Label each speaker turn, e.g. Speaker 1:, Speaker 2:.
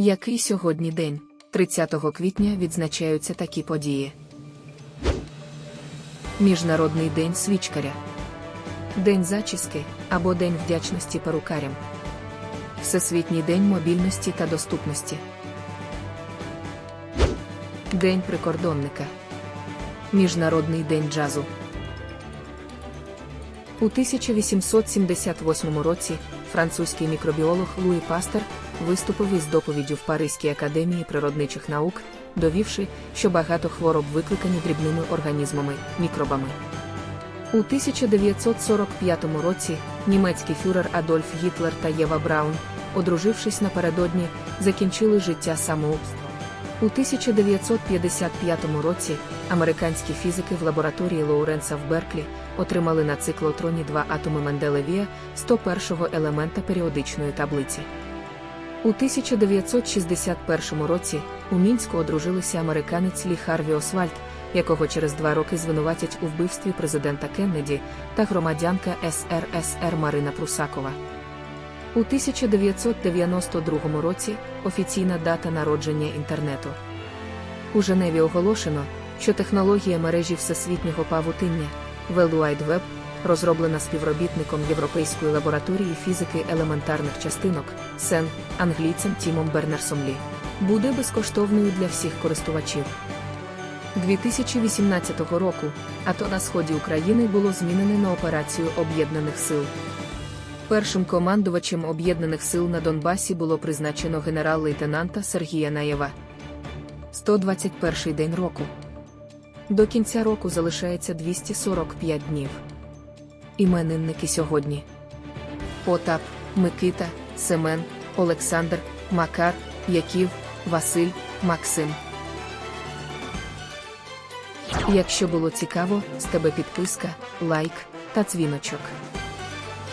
Speaker 1: Який сьогодні день? 30 квітня відзначаються такі події. Міжнародний день свічкаря. День зачіски або День вдячності перукарям. Всесвітній день мобільності та доступності. День прикордонника. Міжнародний день джазу. У 1878 році французький мікробіолог Луї Пастер виступив із доповіддю в Паризькій академії природничих наук, довівши, що багато хвороб викликані дрібними організмами, мікробами. У 1945 році німецький фюрер Адольф Гітлер та Єва Браун, одружившись напередодні, закінчили життя самоубством. У 1955 році американські фізики в лабораторії Лоуренса в Берклі отримали на циклотроні два атоми Менделевія 101-го елемента періодичної таблиці. У 1961 році у Мінську одружилися американець Лі Харві Освальд, якого через два роки звинуватять у вбивстві президента Кеннеді та громадянка СРСР Марина Прусакова. У 1992 році офіційна дата народження інтернету. У Женеві оголошено, що технологія мережі всесвітнього павутиння World Wide Web, розроблена співробітником Європейської лабораторії фізики елементарних частинок СЕН англійцем Тімом Бернерсом Лі, буде безкоштовною для всіх користувачів. 2018 року АТО на сході України було змінене на операцію Об'єднаних сил. Першим командувачем Об'єднаних сил на Донбасі було призначено генерал-лейтенанта Сергія Наєва. 121 день року. До кінця року залишається 245 днів. Іменинники сьогодні: Потап, Микита, Семен, Олександр, Макар, Яків, Василь, Максим. Якщо було цікаво, з тебе підписка, лайк та дзвіночок.